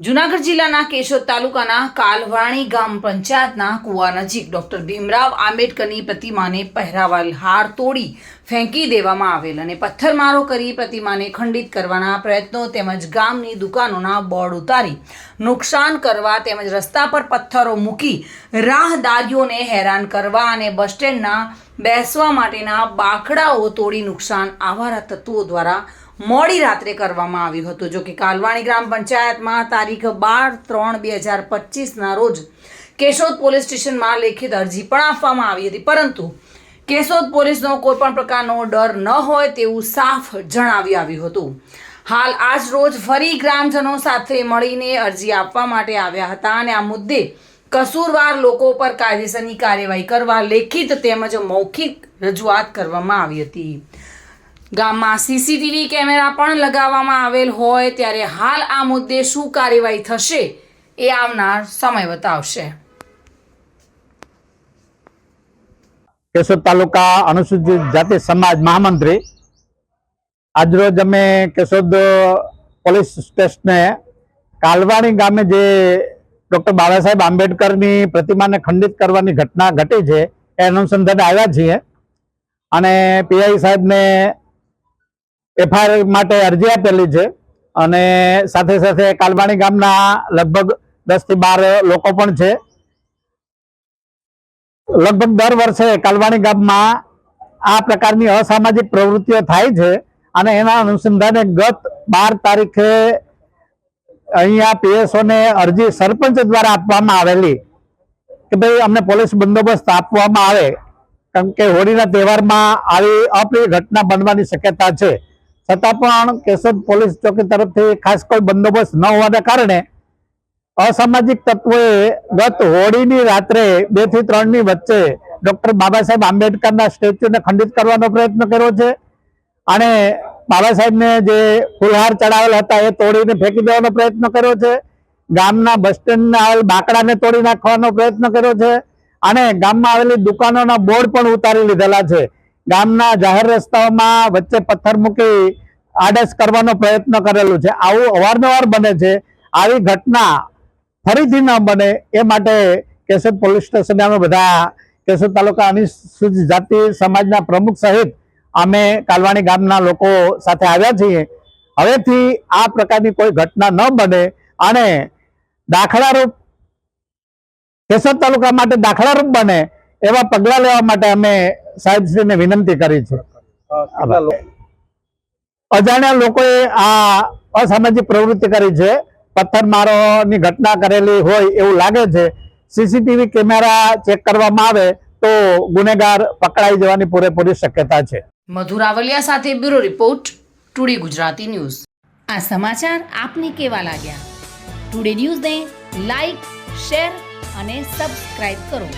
જુનાગઢ જિલ્લાના કેશોદ તાલુકાના કાલવાણી ગામ પંચાયતના કુવા નજીક ડોક્ટર ભીમરાવ આંબેડકરની પ્રતિમાને પહેરાવાલ હાર તોડી ફેંકી દેવામાં આવેલ અને પથ્થરમારો કરી પ્રતિમાને ખંડિત કરવાના પ્રયત્નો તેમજ ગામની દુકાનોના બોર્ડ ઉતારી નુકસાન કરવા તેમજ રસ્તા પર પથ્થરો મૂકી રાહદારીઓને હેરાન કરવા અને બસ સ્ટેન્ડના બેસવા માટેના બાકડાઓ તોડી નુકસાન આવારા તત્વો દ્વારા મોડી રાત્રે કરવામાં આવ્યું હતું. જો કે કાલવાણી ગ્રામ પંચાયતમાં તારીખ બાર ત્રણ બે હજાર પચીસના રોજ કેશોદ પોલીસ સ્ટેશનમાં લેખિત અરજી પણ આપવામાં આવી હતી. પરંતુ કેશોદ પોલીસનો કોઈ પણ પ્રકારનો ડર ન હોય તેવું સાફ જણાવી આવ્યું હતું. હાલ આજ રોજ ફરી ગ્રામજનો સાથે મળીને અરજી આપવા માટે આવ્યા હતા અને આ મુદ્દે કસૂરવાર લોકો પર કાયદેસરની કાર્યવાહી કરવા લેખિત તેમજ મૌખિક રજૂઆત કરવામાં આવી હતી. ગામમાં સીસીટીવી કેમેરા પણ લગાવવામાં આવેલ હોય ત્યારે હાલ આ મુદ્દે શું કાર્યવાહી થશે એ આવનાર સમય બતાવશે. કેશોદ તાલુકા અનુસૂચિત જાતિ સમાજ મહામંત્રી. આજરોજ અમે કેશોદ પોલીસ સ્ટેશને કાલવાણી ગામે જે ડૉક્ટર બાબાસાહેબ આંબેડકરની પ્રતિમાને ખંડિત કરવાની ઘટના ઘટી છે એ અનુસંધાને આવ્યા છીએ. અને પીઆઈ સાહેબને એફઆઈઆર માટે અરજી આપેલી છે અને સાથે સાથે કાલવાણી ગામના લગભગ દસથી બાર લોકો પણ છે. લગભગ દર વર્ષે કાલવાણી ગામમાં આ પ્રકારની અસામાજિક પ્રવૃત્તિઓ થાય છે અને એના અનુસંધાને ગત બાર તારીખે અહીંયા પીએસઓને અરજી સરપંચ દ્વારા આપવામાં આવેલી કે ભાઈ અમને પોલીસ બંદોબસ્ત આપવામાં આવે, કેમ કે હોળીના તહેવારમાં આવી અપ્રિય ઘટના બનવાની શક્યતા છે. છતાં પણ કેશોદ પોલીસ ચોકી તરફથી ખાસ કોઈ બંદોબસ્ત ન હોવાના કારણે અસામાજિક તત્વોએ ગત હોળીની રાત્રે બેથી ત્રણની વચ્ચે ડોક્ટર બાબા સાહેબ આંબેડકરના સ્ટેચ્યુને ખંડિત કરવાનો પ્રયત્ન કર્યો છે. અને બાબા સાહેબને જે ફુલહાર ચડાવેલ હતા એ તોડીને ફેંકી દેવાનો પ્રયત્ન કર્યો છે. ગામના બસ સ્ટેન્ડના આવેલ બાકડાને તોડી નાખવાનો પ્રયત્ન કર્યો છે. અને ગામમાં આવેલી દુકાનોના બોર્ડ પણ ઉતારી લીધેલા છે. ગામના જાહેર રસ્તાઓમાં વચ્ચે પથ્થર મૂકી આડસ કરવાનો પ્રયત્ન કરેલું છે. આવું અવારનવાર બને છે. આવી ઘટના ફરીથી ન બને એ માટે કેશોદ પોલીસ સ્ટેશને અમે બધા કેશોદ તાલુકા અનુસૂચિત જાતિ સમાજના પ્રમુખ સહિત અમે કાલવાણી ગામના લોકો સાથે આવ્યા છીએ. હવેથી આ પ્રકારની કોઈ ઘટના ન બને અને દાખલારૂપ કેશોદ તાલુકા માટે દાખલારૂપ બને એવા પગલાં લેવા માટે અમે સાહેબશ્રીને વિનંતી કરી છું. અજાણ્યા લોકોએ આ અસામાજિક પ્રવૃત્તિ કરી છે. પથ્થરમારોની ઘટના કરેલી હોય એવું લાગે છે. સીસીટીવી કેમેરા ચેક કરવામાં આવે તો ગુનેગાર પકડાઈ જવાની પૂરેપૂરી શક્યતા છે. મધુરાવલિયા સાથે bureau report today Gujarati news. આ સમાચાર આપને કેવા લાગ્યા? ટુડે ન્યૂઝને લાઈક શેર અને સબસ્ક્રાઇબ કરો.